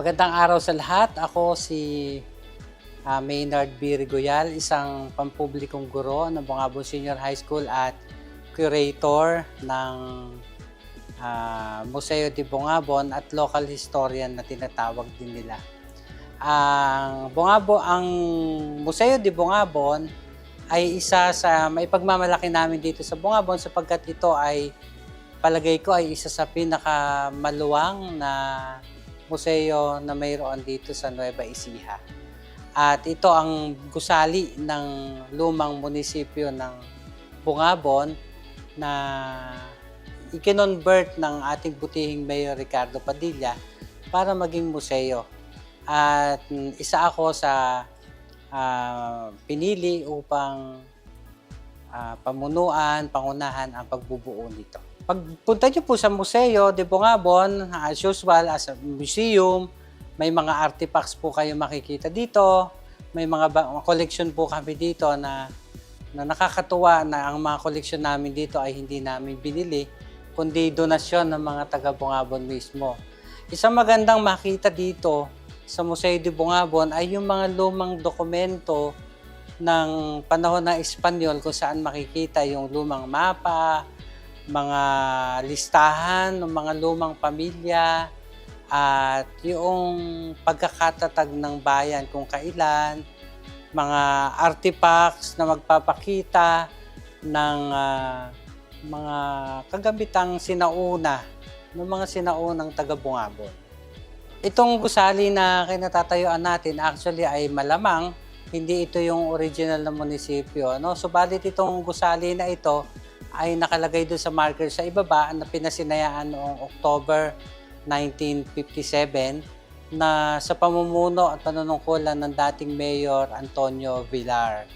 Magandang araw sa lahat. Ako si ah, Maynard B. Rigoyal, isang pampublikong guro ng Bungabon Senior High School at curator ng ah, Museo de Bungabon at local historian na tinatawag din nila. Ang Bungabo, ang Museo de Bungabon ay isa sa may pagmamalaki namin dito sa Bungabon sapagkat ito ay palagay ko ay isa sa pinakamaluwang na museo na mayroon dito sa Nueva Ecija. At ito ang gusali ng lumang munisipyo ng Bungabon na ikinonvert ng ating butihing Mayor Ricardo Padilla para maging museo. At isa ako sa ah, pinili upang ah, pamunuan, pangunahan ang pagbubuo nito. Pagpunta niyo po sa Museo de Bungabon, as usual, as a museum, may mga artifacts po kayo makikita dito. May mga collection po kami dito na, na nakakatuwa na ang mga collection namin dito ay hindi namin binili, kundi donasyon ng mga taga Bungabon mismo. Isang magandang makita dito sa Museo de Bungabon ay yung mga lumang dokumento ng panahon ng Espanyol kung saan makikita yung lumang mapa, mga listahan ng mga lumang pamilya at yung pagkakatatag ng bayan kung kailan, mga artifacts na magpapakita ng ah, mga kagamitang sinauna ng mga sinaunang taga-Bungabon. Itong gusali na kinatatayuan natin actually ay malamang hindi ito yung original na munisipyo. No? Subalit itong gusali na ito ay nakalagay doon sa marker sa ibaba na pinasinayaan noong October 1957 na sa pamumuno at panunungkulan ng dating Mayor Antonio Villar.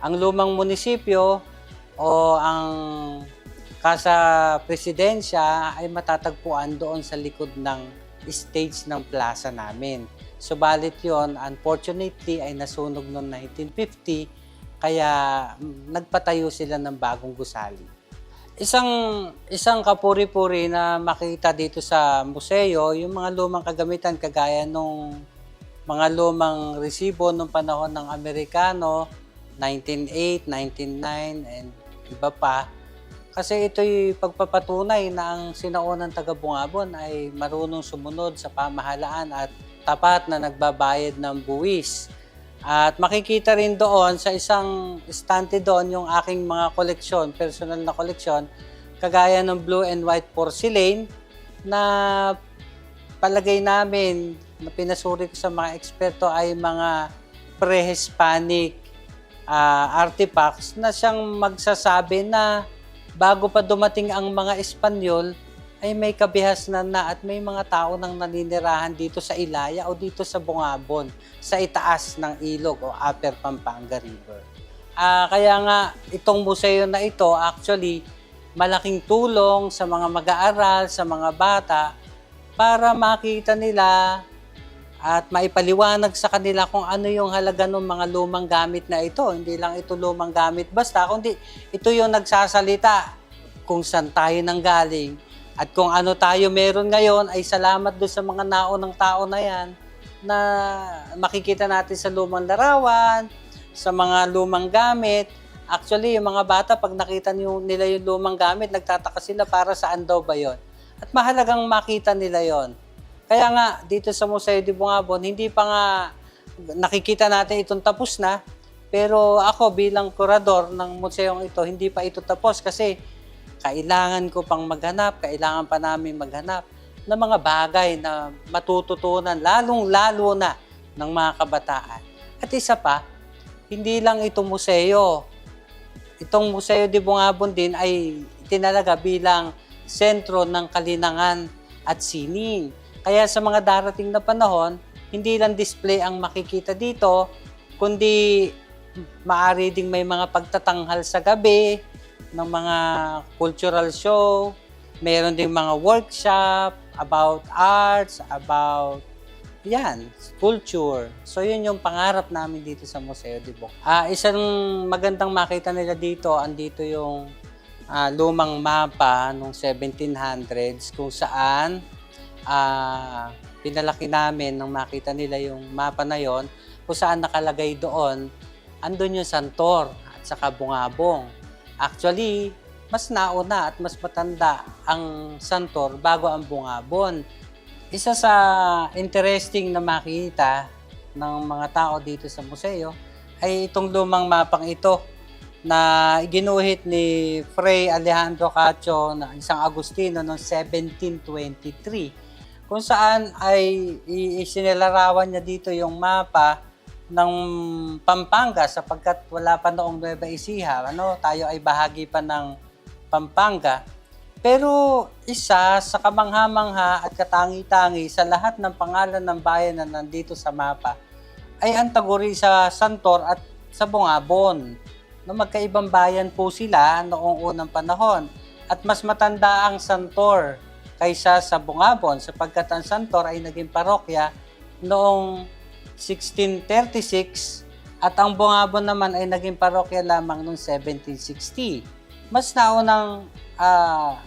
Ang lumang munisipyo o ang Casa Presidensya ay matatagpuan doon sa likod ng stage ng plaza namin. Subalit yon unfortunately ay nasunog noong 1950 kaya nagpatayo sila ng bagong gusali. Isang isang kapuri-puri na makita dito sa museo, yung mga lumang kagamitan kagaya nung mga lumang resibo nung panahon ng Amerikano, 1908, 1909, and iba pa. Kasi ito'y pagpapatunay na ang sinaunang taga-Bungabon ay marunong sumunod sa pamahalaan at tapat na nagbabayad ng buwis. At makikita rin doon sa isang estante doon yung aking mga koleksyon, personal na koleksyon, kagaya ng blue and white porcelain na palagay namin na pinasuri ko sa mga eksperto ay mga pre-Hispanic ah, artifacts na siyang magsasabi na bago pa dumating ang mga Espanyol, ay may kabihasnan na at may mga tao nang naninirahan dito sa Ilaya o dito sa Bungabon, sa itaas ng ilog o Upper Pampanga River. Ah, kaya nga itong museo na ito actually malaking tulong sa mga mag-aaral, sa mga bata para makita nila at maipaliwanag sa kanila kung ano yung halaga ng mga lumang gamit na ito. Hindi lang ito lumang gamit basta, kundi ito yung nagsasalita kung saan tayo nanggaling at kung ano tayo meron ngayon ay salamat doon sa mga naunang tao na yan na makikita natin sa lumang larawan, sa mga lumang gamit. Actually, yung mga bata, pag nakita nila yung lumang gamit, nagtataka sila para saan daw ba yon. At mahalagang makita nila yon. Kaya nga, dito sa Museo de Bungabon, hindi pa nga nakikita natin itong tapos na. Pero ako bilang kurador ng museong ito, hindi pa ito tapos kasi kailangan ko pang maghanap, kailangan pa namin maghanap ng mga bagay na matututunan, lalong-lalo na ng mga kabataan. At isa pa, hindi lang ito museo. Itong Museo de Bungabon din ay tinalaga bilang sentro ng kalinangan at sining. Kaya sa mga darating na panahon, hindi lang display ang makikita dito, kundi maari ding may mga pagtatanghal sa gabi, ng mga cultural show, meron ding mga workshop about arts, about yan, culture. So yun yung pangarap namin dito sa Museo de Bong. Ah, isang magandang makita nila dito, andito yung ah, lumang mapa nung 1700s kung saan ah, pinalaki namin nang makita nila yung mapa na yon kung saan nakalagay doon, andun yung Santor at saka Bungabong. Actually, mas nauna at mas matanda ang Santor bago ang Bungabon. Isa sa interesting na makita ng mga tao dito sa museo ay itong lumang mapang ito na ginuhit ni Fray Alejandro Cacho na isang Agustino noong 1723 kung saan ay isinilarawan niya dito yung mapa ng Pampanga sapagkat wala pa noong Nueva Ecija. Ano, tayo ay bahagi pa ng Pampanga. Pero isa sa kamangha-mangha at katangi-tangi sa lahat ng pangalan ng bayan na nandito sa mapa ay ang taguri sa Santor at sa Bungabon. No, magkaibang bayan po sila noong unang panahon. At mas matanda ang Santor kaysa sa Bungabon sapagkat ang Santor ay naging parokya noong 1636 at ang Bungabon naman ay naging parokya lamang noong 1760. Mas naunang ah,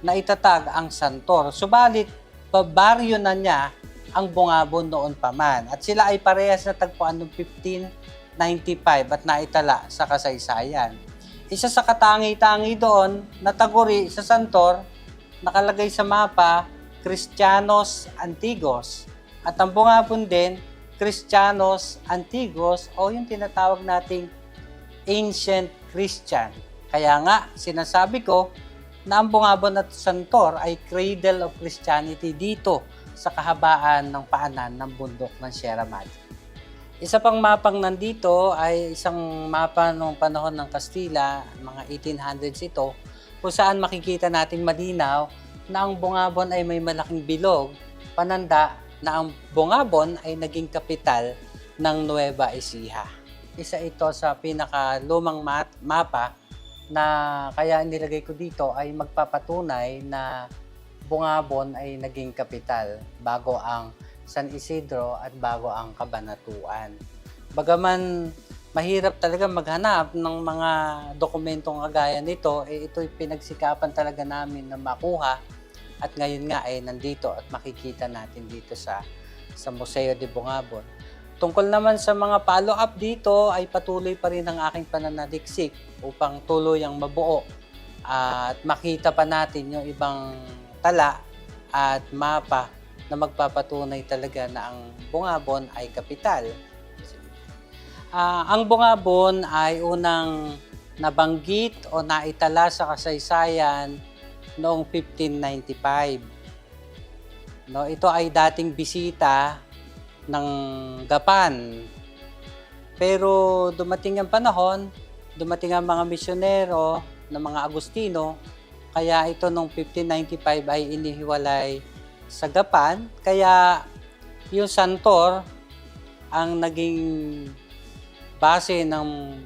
naitatag ang Santor. Subalit, babaryo na niya ang Bungabon noon pa man. At sila ay parehas na tagpuan noong 1595 at naitala sa kasaysayan. Isa sa katangi-tangi doon, nataguri sa Santor, nakalagay sa mapa, Cristianos Antigos. At ang Bungabon din, Cristianos Antigos o yung tinatawag nating Ancient Christian. Kaya nga, sinasabi ko na ang Bungabon at Santor ay cradle of Christianity dito sa kahabaan ng paanan ng bundok ng Sierra Madre. Isa pang mapang nandito ay isang mapa noong panahon ng Kastila, mga 1800s ito, kung saan makikita natin malinaw na ang Bungabon ay may malaking bilog, pananda na ang Bungabon ay naging kapital ng Nueva Ecija. Isa ito sa pinakalumang mat- mapa na kaya nilagay ko dito ay magpapatunay na Bungabon ay naging kapital bago ang San Isidro at bago ang Kabanatuan. Bagaman mahirap talaga maghanap ng mga dokumentong kagaya nito, eh ito'y pinagsikapan talaga namin na makuha at ngayon nga ay nandito at makikita natin dito sa sa Museo de Bungabon. Tungkol naman sa mga follow-up dito ay patuloy pa rin ang aking pananaliksik upang tuluyang mabuo at makita pa natin yung ibang tala at mapa na magpapatunay talaga na ang Bungabon ay kapital. Ah, ang Bungabon ay unang nabanggit o naitala sa kasaysayan noong 1595. No, ito ay dating bisita ng Gapan. Pero dumating ang panahon, dumating ang mga misyonero ng mga Agustino, kaya ito noong 1595 ay inihiwalay sa Gapan. Kaya yung Santor ang naging base ng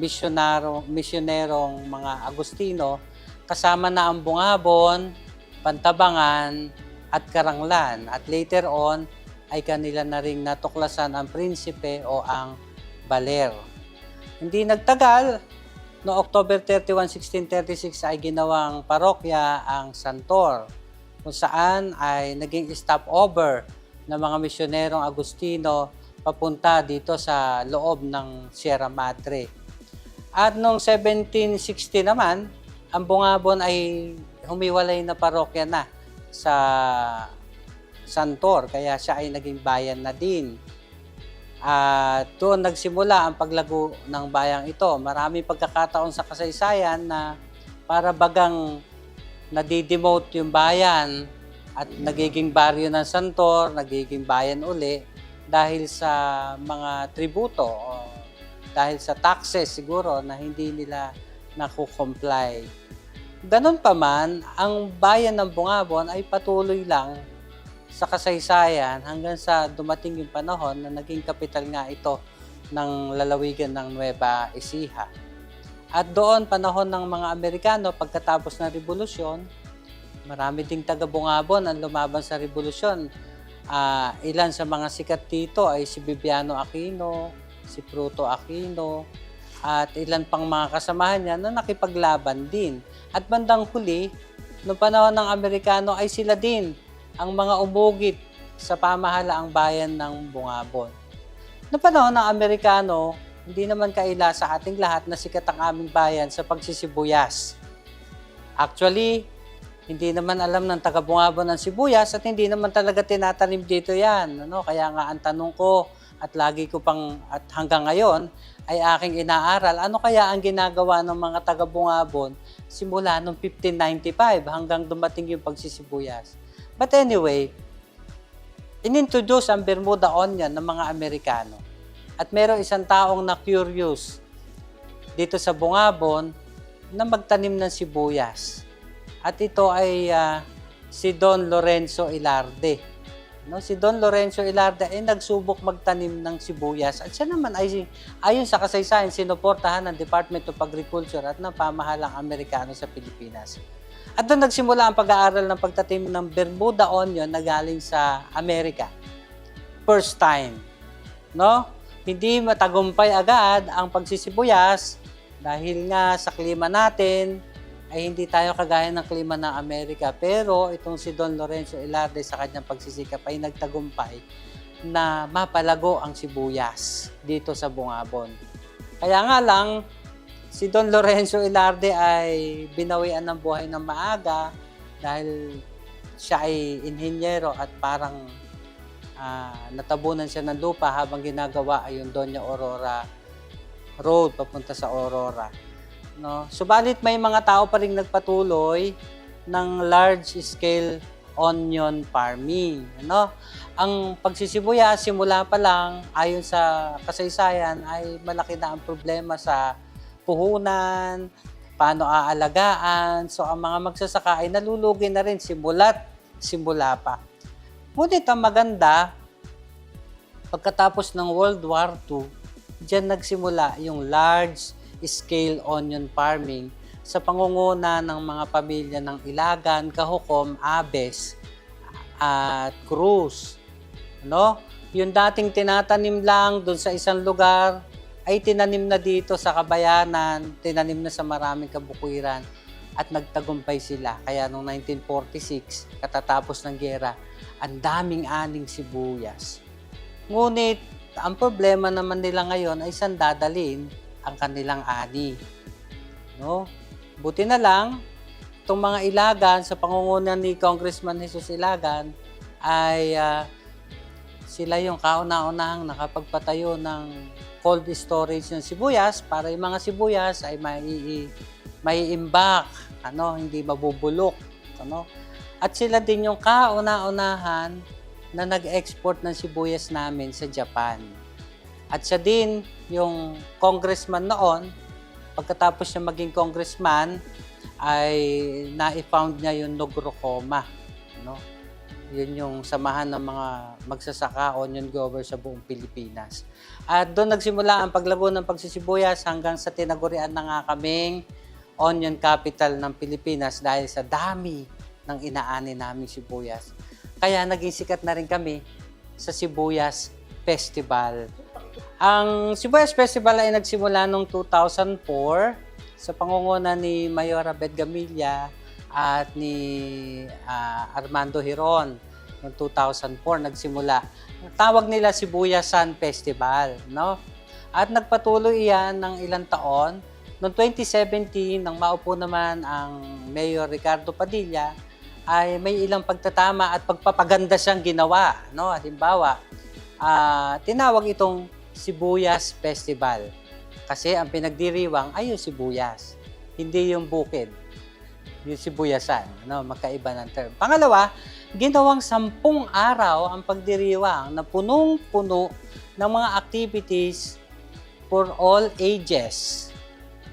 misyonaro, misyonerong mga Agustino kasama na ang Bungabon, Pantabangan at Karanglan. At later on ay kanila na ring natuklasan ang prinsipe o ang baler. Hindi nagtagal, no October 31, 1636 ay ginawang parokya ang Santor kung saan ay naging stopover ng mga misyonerong Agustino papunta dito sa loob ng Sierra Madre. At noong 1760 naman, ang Bungabon ay humiwalay na parokya na sa Santor, kaya siya ay naging bayan na din. At doon nagsimula ang paglago ng bayang ito. Maraming pagkakataon sa kasaysayan na para bagang nadidemote yung bayan at nagiging baryo ng Santor, nagiging bayan uli dahil sa mga tributo o dahil sa taxes siguro na hindi nila nakukomply. Ganon pa man, ang bayan ng Bungabon ay patuloy lang sa kasaysayan hanggang sa dumating yung panahon na naging kapital nga ito ng lalawigan ng Nueva Ecija. At doon, panahon ng mga Amerikano, pagkatapos ng revolusyon, marami ding taga-Bungabon ang lumaban sa revolusyon. Ah, ilan sa mga sikat dito ay si Bibiano Aquino, si Pruto Aquino, at ilan pang mga kasamahan niya na nakipaglaban din. At bandang huli, noong panahon ng Amerikano ay sila din ang mga umugit sa pamahalaang bayan ng Bungabon. Noong panahon ng Amerikano, hindi naman kaila sa ating lahat na sikat ang aming bayan sa pagsisibuyas. Actually, hindi naman alam ng taga Bungabon ng sibuyas at hindi naman talaga tinatanim dito yan. Ano? Kaya nga ang tanong ko at lagi ko pang at hanggang ngayon ay aking inaaral, ano kaya ang ginagawa ng mga taga Bungabon simula noong 1595 hanggang dumating yung pagsisibuyas. But anyway, inintroduce ang Bermuda onion ng mga Amerikano. At merong isang taong na curious dito sa Bungabon na magtanim ng sibuyas. At ito ay ah, si Don Lorenzo Ilarde. No, si Don Lorenzo Ilarde ay nagsubok magtanim ng sibuyas at siya naman ay ayon sa kasaysayan sinuportahan ng Department of Agriculture at ng pamahalang Amerikano sa Pilipinas. At doon nagsimula ang pag-aaral ng pagtatim ng Bermuda onion na galing sa Amerika. First time. No? Hindi matagumpay agad ang pagsisibuyas dahil nga sa klima natin ay hindi tayo kagaya ng klima ng Amerika. Pero itong si Don Lorenzo Ilarde sa kanyang pagsisikap ay nagtagumpay na mapalago ang sibuyas dito sa Bungabon. Kaya nga lang, si Don Lorenzo Ilarde ay binawian ng buhay ng maaga dahil siya ay inhinyero at parang ah, natabunan siya ng lupa habang ginagawa ay yung Doña Aurora Road papunta sa Aurora. No? Subalit may mga tao pa rin nagpatuloy ng large scale onion farming. Ano? Ang pagsisibuyas simula pa lang ayon sa kasaysayan ay malaki na ang problema sa puhunan, paano aalagaan. So ang mga magsasaka ay nalulugi na rin simula't simula pa. Ngunit ang maganda, pagkatapos ng World War II, diyan nagsimula yung large scale onion farming sa pangunguna ng mga pamilya ng Ilagan, Kahukom, Abes at Cruz. No? Yung dating tinatanim lang doon sa isang lugar ay tinanim na dito sa Kabayanan, tinanim na sa maraming kabukuiran at nagtagumpay sila. Kaya noong 1946, katatapos ng gera, ang daming aning sibuyas. Ngunit, ang problema naman nila ngayon ay saan dadalhin ang kanilang ani. No? Buti na lang, itong mga ilagan sa pangunguna ni Congressman Jesus Ilagan ay ah, sila yung kauna-unahang nakapagpatayo ng cold storage ng sibuyas para yung mga sibuyas ay mai maiimbak, ano, hindi mabubulok, ano. At sila din yung kauna-unahan na nag-export ng sibuyas namin sa Japan. At siya din yung congressman noon, pagkatapos niya maging congressman, ay na-found niya yung Nogrocoma. No? Yun yung samahan ng mga magsasaka onion grower sa buong Pilipinas. At doon nagsimula ang paglago ng pagsisibuyas hanggang sa tinagurian na nga kaming onion capital ng Pilipinas dahil sa dami ng inaani naming sibuyas. Kaya naging sikat na rin kami sa Sibuyas Festival. Ang Sibuyas Festival ay nagsimula noong 2004 sa pangunguna ni Mayora Bedgamilla at ni ah, Armando Hiron noong 2004 nagsimula. Tawag nila Sibuyas Sun Festival, no? At nagpatuloy iyan ng ilang taon. Noong 2017, nang maupo naman ang Mayor Ricardo Padilla, ay may ilang pagtatama at pagpapaganda siyang ginawa. No? Halimbawa, ah, tinawag itong Sibuyas Festival. Kasi ang pinagdiriwang ay yung sibuyas, hindi yung bukid. Yung sibuyasan, ano, magkaiba ng term. Pangalawa, ginawang sampung araw ang pagdiriwang na punong-puno ng mga activities for all ages.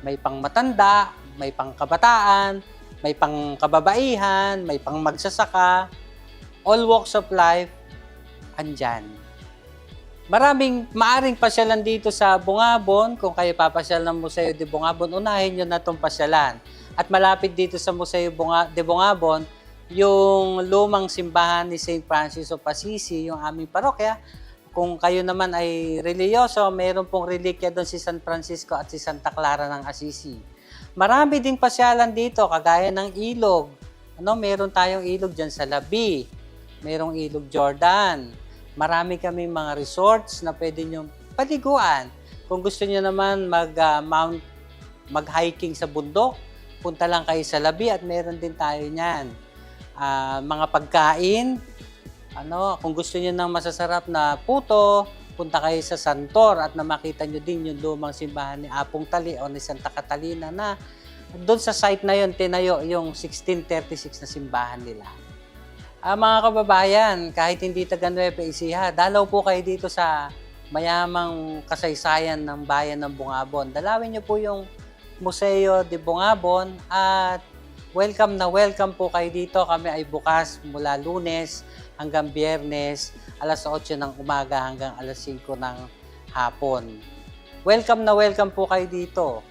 May pang matanda, may pang kabataan, may pang kababaihan, may pang magsasaka, all walks of life, andyan. Maraming maaring pasyalan dito sa Bungabon. Kung kayo papasyal ng Museo de Bungabon, unahin nyo na itong pasyalan. At malapit dito sa Museo de Bungabon, yung lumang simbahan ni St. Francis of Assisi, yung aming parokya. Kung kayo naman ay religyoso, mayroon pong relikya doon si San Francisco at si Santa Clara ng Assisi. Marami ding pasyalan dito, kagaya ng ilog. Ano, meron tayong ilog dyan sa Labi. mayroong Ilog Jordan. Marami kami mga resorts na pwede nyo paliguan. Kung gusto nyo naman mag ah, mag-hiking sa bundok, punta lang kayo sa Labi at meron din tayo niyan. Ah, mga pagkain, ano, kung gusto niyo ng masasarap na puto, punta kayo sa Santor at na makita nyo din yung lumang simbahan ni Apong Tali o ni Santa Catalina na doon sa site na yon tinayo yung 1636 na simbahan nila. Ah, mga kababayan, kahit hindi taga Nueva Ecija, dalaw po kayo dito sa mayamang kasaysayan ng bayan ng Bungabon. Dalawin niyo po yung Museo de Bungabon at welcome na welcome po kayo dito. Kami ay bukas mula lunes hanggang biyernes, alas 8 ng umaga hanggang alas 5 ng hapon. Welcome na welcome po kayo dito.